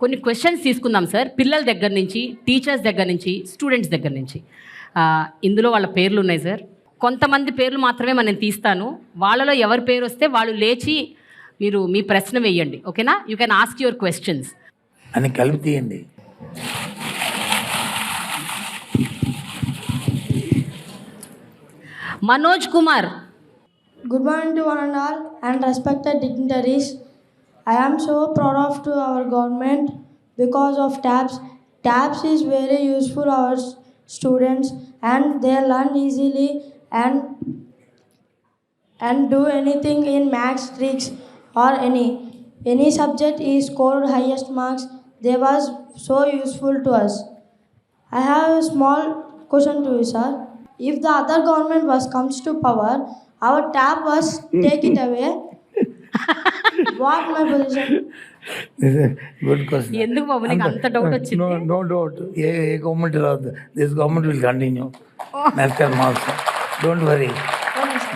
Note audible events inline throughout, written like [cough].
కొన్ని క్వశ్చన్స్ తీసుకుందాం సార్ పిల్లల దగ్గర నుంచి టీచర్స్ దగ్గర నుంచి స్టూడెంట్స్ దగ్గర నుంచి. ఇందులో వాళ్ళ పేర్లు ఉన్నాయి సార్ కొంతమంది పేర్లు మాత్రమే మనం తీస్తాను. వాళ్ళలో ఎవరి పేరు వస్తే వాళ్ళు లేచి మీరు మీ ప్రశ్న వేయండి ఓకేనా? You can ask your questions అని కలిపి తీయండి. Manoj Kumar. Good morning to one and all and respected dignitaries. I am so proud of to our government because of TAPS. TAPS is very useful our students and they learn easily and and do anything in maths tricks or any any subject is scored highest marks. They was so useful to us. I have a small question to you, sir. If the other government was comes to power, our tap was [laughs] take it away. What my position? Good question ఎందుకు బాబు నీకు అంత doubt వచ్చింది? No no doubt a a government this government will continue don't worry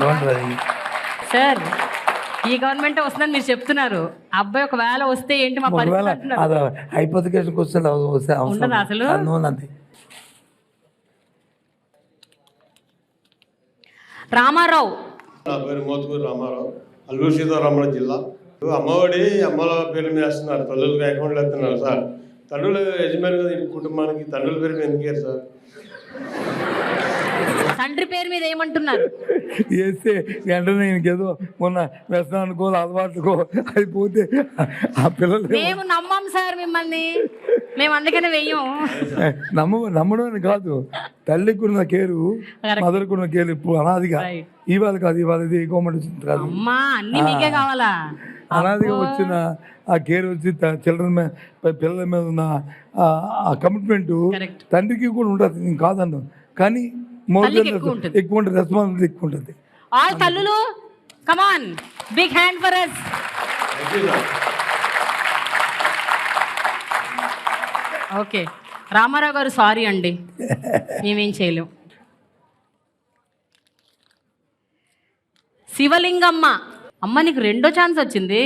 don't worry sir ఈ government వస్తుందని మీరు చెప్తున్నారు. అబ్బాయి ఒకవేళ వస్తే ఏంటి మా పరిస్థితి హైపోతికేషన్ క్వశ్చన్ వస్తే ఉండదా అసలు? రామారావు. నా పేరు మోతుకూరు రామారావు. అల్లూరు సీతారామరాజు జిల్లా. అమ్మఒడి అమ్మల పేరు మీద వేస్తున్నారు. తల్లులకు అకౌంట్లు వేస్తున్నారు సార్. తండ్రులు యజమాని కుటుంబానికి తండ్రుల పేరు మీద ఎందుకు సార్? తండ్రి పేరు మీద ఏమంటున్నారు? వేస్తే వెంటనే ఇంకేదో మొన్న వ్యసనానికో అలవాటుకో అయిపోతే ఆ పిల్లలు మేము నమ్మం సార్ మిమ్మల్ని. మేము అందుకనే వెయ్యం. నమ్మ నమ్మడం అని కాదు. తల్లికి ఉన్న కేరు Correct. మదర్కి ఉన్న కేరు ఇప్పుడు అనాదిగా. ఇవాళ కాదు ఇవాళ ఇది గవర్నమెంట్ వచ్చింది కాదు. అమ్మా అన్ని మీకే కావాలా? అనాదిగా వచ్చిన ఆ కేర్ వచ్చి చిల్డ్రన్ మీద పిల్లల మీద ఉన్న ఆ- కమిట్మెంట్. తండ్రికి కూడా ఉంటుంది నేను కాదన్ను. కానీ ఎక్కువ ఉంటుంది. ఎక్కువ ఉంటుంది రెస్పాన్సిబిలిటీ ఎక్కువ ఉంటుంది. ఆల్ తల్లులు come on big hand for sir okay Ramarao గారు సారీ అండి. [laughs] మేమేం చేయలేం. శివలింగమ్మ. అమ్మ నీకు రెండో ఛాన్స్ వచ్చింది.